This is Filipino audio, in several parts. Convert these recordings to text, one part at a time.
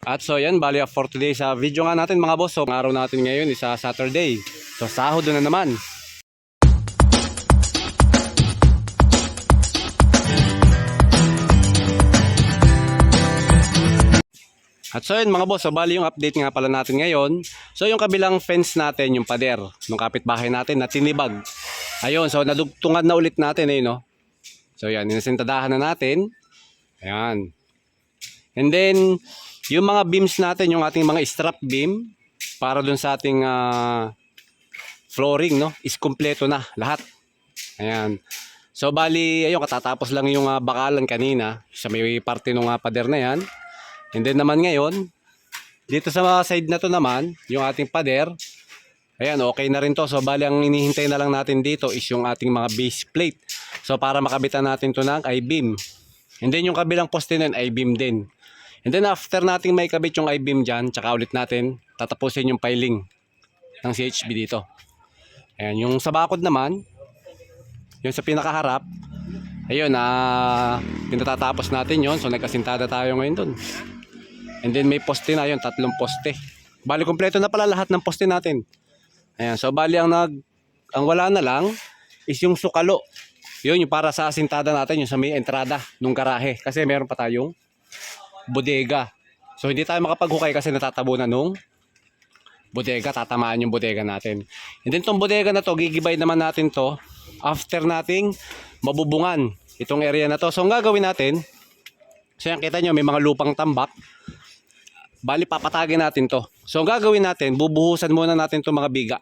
At so yan, bali for today sa video nga natin mga boss. So, ang araw natin ngayon is sa Saturday. So sahod na naman. At so yun mga boss, so bali yung update nga pala natin ngayon. So yung kabilang fence natin, yung pader, ng kapitbahay natin na tinibag. Ayun, so nadugtungan na ulit natin eh, no? So yan, inasintadahan na natin. Ayan. And then, yung mga beams natin, yung ating mga strap beam, para dun sa ating ah, flooring, no? Is kompleto na, lahat. Ayan. So bali, ayun, katatapos lang yung ah, bakalan kanina sa may parte ng ah, pader na yan. And then naman ngayon, dito sa side na to naman, yung ating pader, ayan, okay na rin to. So bali, ang inihintay na lang natin dito is yung ating mga base plate. So para makabitan natin to ng I-beam. And then yung kabilang poste nun, I-beam din. And then after nating may kabit yung I-beam dyan, tsaka ulit natin, tatapusin yung piling ng CHB dito. Ayan, yung sa bakod naman, yung sa pinakaharap, ayun, ah, pinatatapos natin yon So nagkasintada tayo ngayon dun. And then may poste na yun, tatlong poste. Bali, kompleto na pala lahat ng poste natin. Ayan, so bali ang nag, ang wala na lang is yung sukalo. Yun, yung para sa asintada natin, yung sa may entrada ng garahe. Kasi meron pa tayong bodega. So hindi tayo makapaghukay kasi natatabunan nung bodega, tatamaan yung bodega natin. And then tong bodega na to, gigibay naman natin to after nating mabubungan itong area na to. So ang gagawin natin, so yan kita nyo, may mga lupang tambak. Bali, papatagin natin to. So ang gagawin natin, bubuhusan muna natin itong mga biga.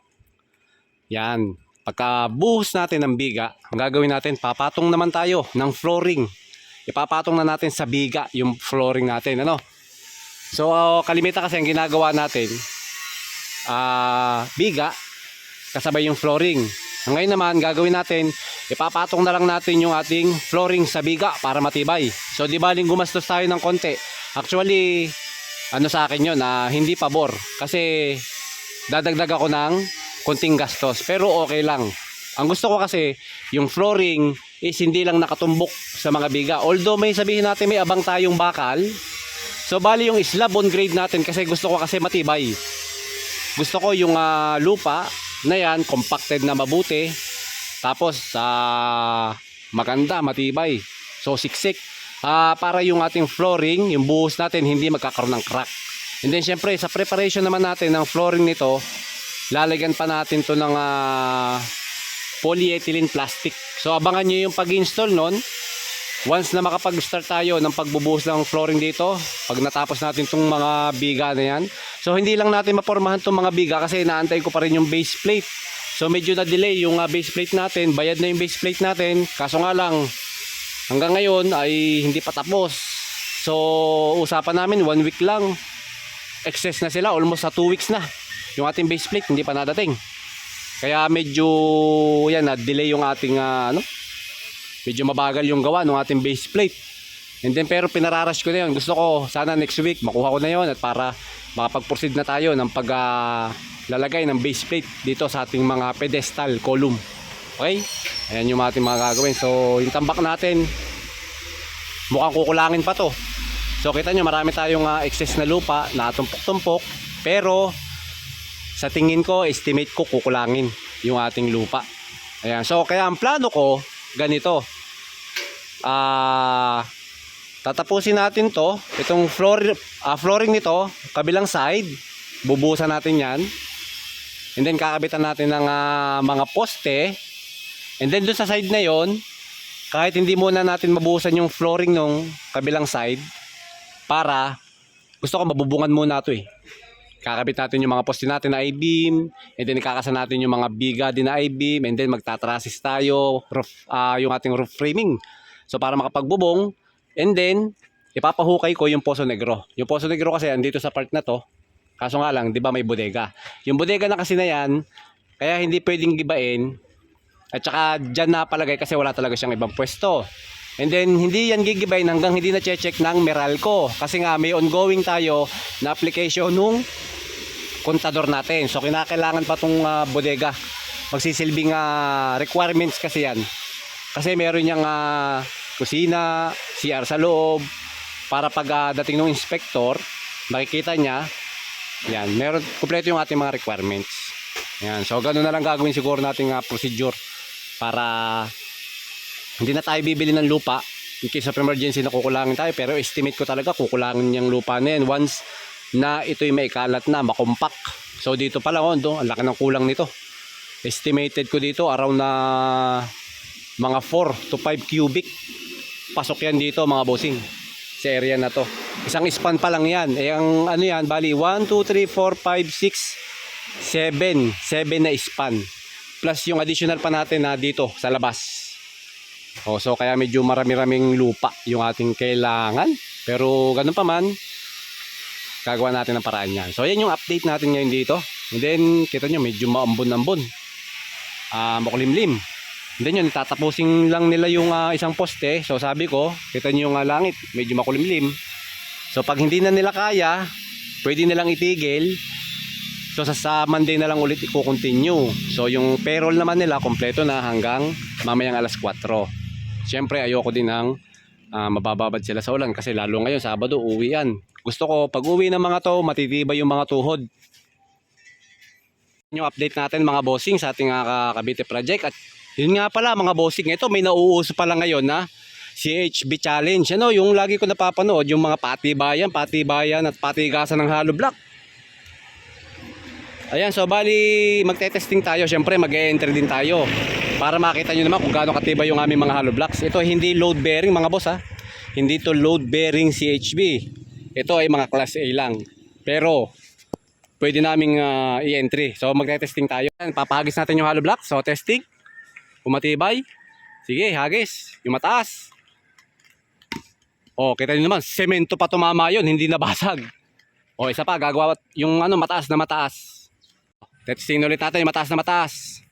Yan. Pagka buhos natin ng biga, ang gagawin natin, papatong naman tayo ng flooring. Ipapatong na natin sa biga yung flooring natin. Ano? So, uh, kalimitan kasi ang ginagawa natin, ah biga, kasabay yung flooring. Ngayon naman, gagawin natin, ipapatong na lang natin yung ating flooring sa biga para matibay. So, di baling gumastos tayo ng konti. Actually, ano sa akin yun, na hindi pabor. Kasi, dadagdag ako ng konting gastos. Pero okay lang. Ang gusto ko kasi, yung flooring is hindi lang nakatumbok sa mga biga. Although may sabihin natin may abang tayong bakal, so bali yung slab on grade natin kasi gusto ko kasi matibay. Gusto ko yung ah, lupa na yan, compacted na mabuti. Tapos, sa maganda, matibay. So, siksik. Ah, para yung ating flooring, yung buhos natin, hindi magkakaroon ng crack. And then, syempre, sa preparation naman natin ng flooring nito, lalagyan pa natin to ng ah, polyethylene plastic. So, abangan nyo yung pag-install nun. Once na makapag-start tayo ng pagbubuhos ng flooring dito, pag natapos natin itong mga biga na yan, so hindi lang natin mapormahan itong mga biga kasi inaantay ko pa rin yung base plate. So medyo na-delay yung uh, base plate natin, bayad na yung base plate natin, kaso nga lang, hanggang ngayon ay hindi pa tapos. So usapan namin, one week lang, excess na sila, almost sa 2 weeks na. Yung ating base plate hindi pa nadating. Kaya medyo yan na-delay yung ating ah, ano, medyo mabagal yung gawa ng ating base plate. And then pero pinararush ko na yun. Gusto ko sana next week makuha ko na yun at para makapag-proceed na tayo ng pag ah, lalagay ng base plate dito sa ating mga pedestal column. Okay? Ayan yung ating mga gagawin. So yung tambak natin mukhang kukulangin pa to. So kita nyo marami tayong ah, excess na lupa na tumpok-tumpok pero sa tingin ko estimate ko kukulangin yung ating lupa. Ayan. So kaya ang plano ko ganito. Ah tatapusin natin to, itong floor ah, flooring nito, kabilang side, bubuhusan natin 'yan. And then kakabitan natin ng ah, mga poste. And then doon sa side na 'yon, kahit hindi muna natin mabuhusan yung flooring nung kabilang side para gusto ko mabubungan muna 'to eh. Kakabit natin yung mga poste natin na I-beam, and then ikakasa natin yung mga biga din na I-beam, and then magtatrasis tayo, roof, ah, yung ating roof framing. So para makapagbubong, and then ipapahukay ko yung Poso Negro. Yung Poso Negro kasi andito sa part na to, kaso nga lang, di ba may bodega. Yung bodega na kasi na yan, kaya hindi pwedeng gibain, at saka dyan napalagay kasi wala talaga siyang ibang pwesto. And then, hindi yan gigibayin hanggang hindi na check ng Meralco. Kasi nga, may ongoing tayo na application nung kontador natin. So, kinakailangan pa itong bodega. Magsisilbing ah, requirements kasi yan. Kasi meron niyang ah, kusina, CR sa loob, para pag ah, dating ng inspector, makikita niya, yan, meron, kumpleto yung ating mga requirements. Yan, so ganun na lang gagawin siguro nating uh, procedure para hindi na tayo bibili ng lupa in case of emergency na kukulangin tayo pero estimate ko talaga kukulangin yung lupa na yan once na ito'y maikalat na, makompak. So dito pa lang, oh, ang laki ng kulang nito. Estimated ko dito around na mga 4 to 5 cubic. Pasok yan dito mga bossing sa area na to. Isang span pa lang yan. Eh, ang ano yan, bali 1, 2, 3, 4, 5, 6, 7. 7 na span. Plus yung additional pa natin na dito sa labas. O, so kaya medyo marami-raming lupa yung ating kailangan. Pero ganun pa man, gagawa natin ng paraan yan. So yan yung update natin ngayon dito. And then, kita nyo, medyo maambon-ambon. Ah, makulimlim. And then yun, tatapusin lang nila yung ah, isang poste. So sabi ko, kita nyo yung ah, langit, medyo makulimlim. So pag hindi na nila kaya, pwede nilang itigil. So sa, sa Monday na lang ulit i-continue. So yung payroll naman nila, kompleto na hanggang mamayang alas 4. Siyempre, ayoko din ng ah, mabababad sila sa ulan kasi lalo ngayon, Sabado, uwi yan. Gusto ko, pag uwi ng mga to, matitibay yung mga tuhod. Yung update natin mga bossing sa ating uh, Cavite project at yun nga pala mga bossing, ito may nauuso pala ngayon na CHB challenge. Ano, yung lagi ko napapanood, yung mga patibayan, patibayan at patigasan ng hollow block. Ayan, so bali magte-testing tayo. Siyempre mag-e-enter din tayo para makita nyo naman kung gaano katibay yung aming mga hollow blocks. Ito hindi load bearing mga boss ha. Hindi to load bearing CHB. Ito ay mga class A lang. Pero pwede naming ah, i-entry. So magte-testing tayo. Papahagis natin yung hollow block. So testing. Kung matibay. Sige, hagis. Yung mataas. Oh, kita niyo naman, semento pa tumama yun, hindi nabasag. O, isa pa, gagawa yung ano, mataas na mataas. Testing ulit natin yung mataas na mataas.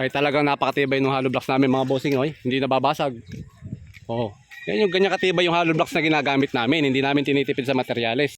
Ay talagang napakatibay ng hollow blocks namin mga bossing, oy. Hindi nababasag. Oo. Yan yung ganyan katibay yung hollow blocks na ginagamit namin. Hindi namin tinitipid sa materyales.